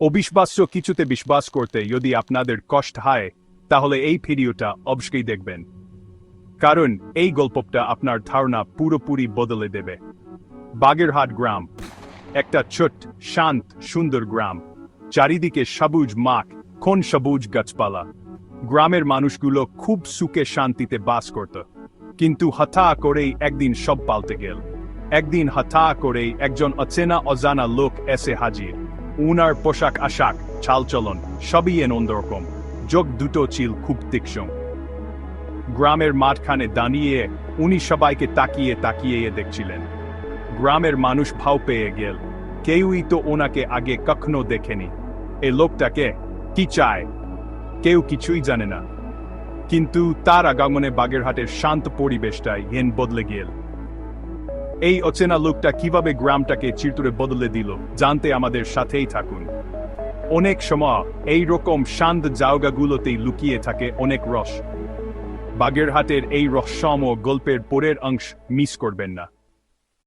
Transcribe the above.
অবিশ্বাস্য কিছুতে বিশ্বাস করতে যদি আপনাদের কষ্ট হয়, তাহলে এই ভিডিওটা অবশ্যই দেখবেন। কারণ এই গল্পটা আপনার ধারণা পুরোপুরি বদলে দেবে। বাগেরহাট গ্রাম, একটা ছোট, শান্ত, সুন্দর গ্রাম। চারিদিকে সবুজ মাঠ কোন সবুজ গাছপালা। গ্রামের মানুষগুলো খুব সুখে শান্তিতে বাস করত। কিন্তু হঠা করেই একদিন সব পাল্টে গেল। একদিন হঠা করেই একজন অচেনা অজানা লোক এসে হাজির। উনার পোশাক আশাক, চালচলন, সবই এন অন্যরকম যোগ দুটো ছিল খুব তীক্ষ্ণ। গ্রামের মাঠখানে দাঁড়িয়ে উনি সবাইকে তাকিয়ে তাকিয়ে দেখছিলেন। গ্রামের মানুষ ভাও পেয়ে গেল। কেউই তো ওনাকে আগে কখনো দেখেনি। এই লোকটাকে কি চায়? কেউ কিছুই জানে না। কিন্তু তার আগমনে বাগেরহাটের শান্ত পরিবেশটাই হেন বদলে গেল। এই অচেনা লোকটা কীভাবে গ্রামটাকে চিরতুরে বদলে দিল, জানতে আমাদের সাথেই থাকুন। অনেক সময় এই রকম শান্ত জায়গাগুলোতেই লুকিয়ে থাকে অনেক রস। বাগেরহাটের এই রহস্যম গল্পের পরের অংশ মিস করবেন না।